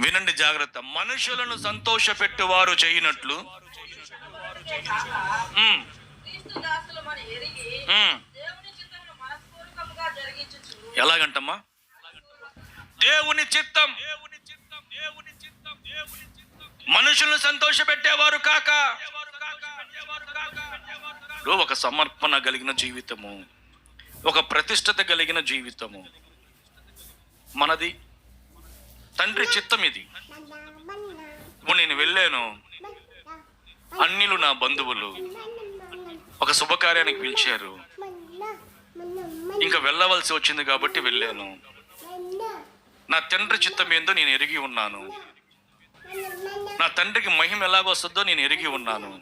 వినండి జాగ్రత్త. మనుషులను సంతోష పెట్టువారు చేయనట్లు. ఉమ్, క్రీస్తు దాసులమని ఎరిగి దేవుని చిత్తం ఎలాగంటమ్మా? దేవుని చిత్తం. మనుషులను సంతోష పెట్టేవారు కాక ఒక సమర్పణ కలిగిన జీవితము ఒక ప్రతిష్టత కలిగిన జీవితము మనది తండ్రి చిత్తం ఇది నేను వెళ్ళాను. అన్నిలు నా బంధువులు. ఒక శుభకార్యానికి పిలిచారు. ఇంకా వెళ్ళవలసి వచ్చింది కాబట్టి వెళ్ళాను. నా తండ్రి చిత్తం ఏందో నేను ఎరిగి ఉన్నాను. నా తండ్రికి మహిమ ఎలాగొస్తుందో నేను ఎరిగి ఉన్నాను.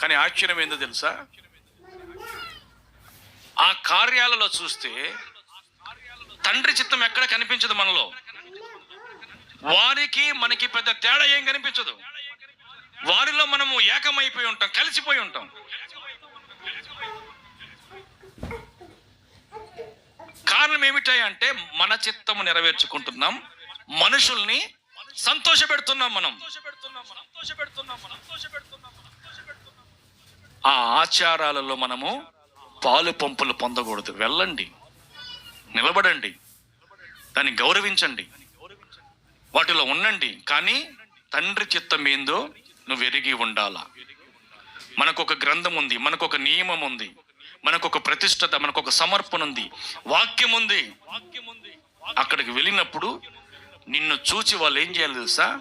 కానీ ఆశ్చర్యం ఏందో తెలుసా? ఆ కార్యాలలో చూస్తే తండ్రి చిత్తం ఎక్కడ కనిపించదు మనలో? వారికి మనకి పెద్ద తేడా ఏం కనిపించదు? వారిలో మనము ఏకమైపోయి ఉంటాం కలిసిపోయి ఉంటాం. కారణం ఏమిటాయి అంటే మన చిత్తము నెరవేర్చుకుంటున్నాం మనుషుల్ని సంతోష పెడుతున్నాం మనం. ఆ ఆచారాలలో మనము పాలు పంపులు పొందకూడదు. వెళ్ళండి. నిలబడండి. దాన్ని గౌరవించండి. వాటిలో ఉండండి. కానీ తండ్రి చిత్తం ఏందో నువ్వు ఎరిగి ఉండాలా. మనకు ఒక గ్రంథం ఉంది మనకు ఒక నియమం ఉంది మనకు ఒక ప్రతిష్టత మనకు ఒక సమర్పణ ఉంది వాక్యం ఉంది అక్కడికి వెళ్ళినప్పుడు నిన్ను చూచి వాళ్ళు ఏం చేయాలి తెలుసా?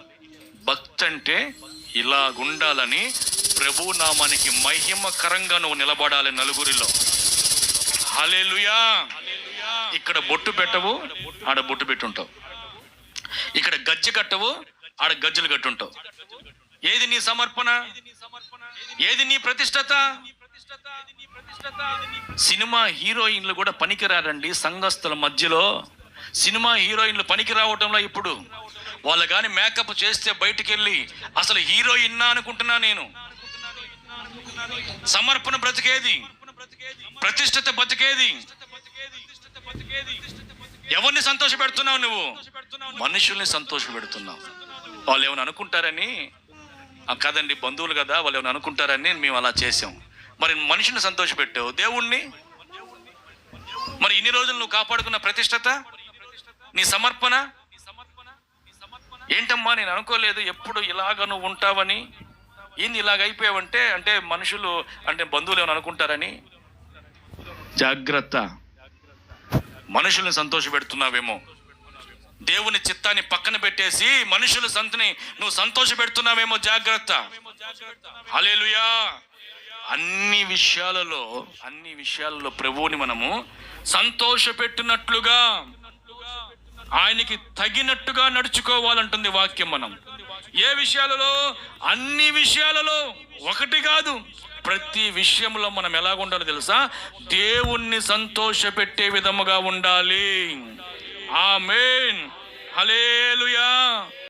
భక్తి అంటే ఇలాగుండాలని ప్రభు నామానికి మహిమకరంగా నువ్వు నిలబడాలి నలుగురిలో. హల్లెలూయా. ఇక్కడ బొట్టు పెట్టవు ఆడ బొట్టు పెట్టుంటావు. ఇక్కడ గజ్జె కట్టవు ఆడ గజ్జలు కట్టుంటావు. ఏది నీ సమర్పణ? ఏది నీ ప్రతిష్టత? సినిమా హీరోయిన్లు కూడా పనికిరారండి సంఘస్థుల మధ్యలో. సినిమా హీరోయిన్లు పనికి రావటంలో ఇప్పుడు. వాళ్ళు కానీ మేకప్ చేస్తే బయటికి వెళ్ళి అసలు హీరోయిన్నా అనుకుంటున్నా నేను. సమర్పణ బ్రతికేది. ప్రతిష్టత బతికేది. ఎవరిని సంతోష పెడుతున్నావు నువ్వు? మనుషుల్ని సంతోష పెడుతున్నావు వాళ్ళు ఏమైనా అనుకుంటారని? ఆ కదండి బంధువులు కదా వాళ్ళు ఏమైనా అనుకుంటారని మేము అలా చేసాం మరి మనిషిని సంతోష పెట్టావు దేవుణ్ణి? మరి ఇన్ని రోజులు నువ్వు కాపాడుకున్న ప్రతిష్టత నీ సమర్పణ? ఏంటమ్మా నేను అనుకోలేదు ఎప్పుడు ఇలాగ నువ్వు ఉంటావని? ఏంది ఇలాగ అయిపోయావంటే అంటే మనుషులు అంటే బంధువులు ఏమైనా అనుకుంటారని? జాగ్రత్త. మనుషుల్ని సంతోష పెడుతున్నావేమో దేవుని చిత్తాన్ని పక్కన పెట్టేసి మనుషుల సంతని నువ్వు సంతోష పెడుతున్నావేమో జాగ్రత్త. హల్లెలూయా. అన్ని విషయాలలో అన్ని విషయాలలో ప్రభువుని మనము సంతోష పెట్టినట్లుగా ఆయనకి తగినట్టుగా నడుచుకోవాలంటుంది వాక్యం మనం. ఏ విషయాలలో? అన్ని విషయాలలో ఒకటి కాదు. ప్రతి విషయంలో మనం ఎలాగ ఉండాలో తెలుసా? దేవుణ్ణి సంతోష పెట్టే విధముగా ఉండాలి. ఆ మెయిన్ హలేలుయా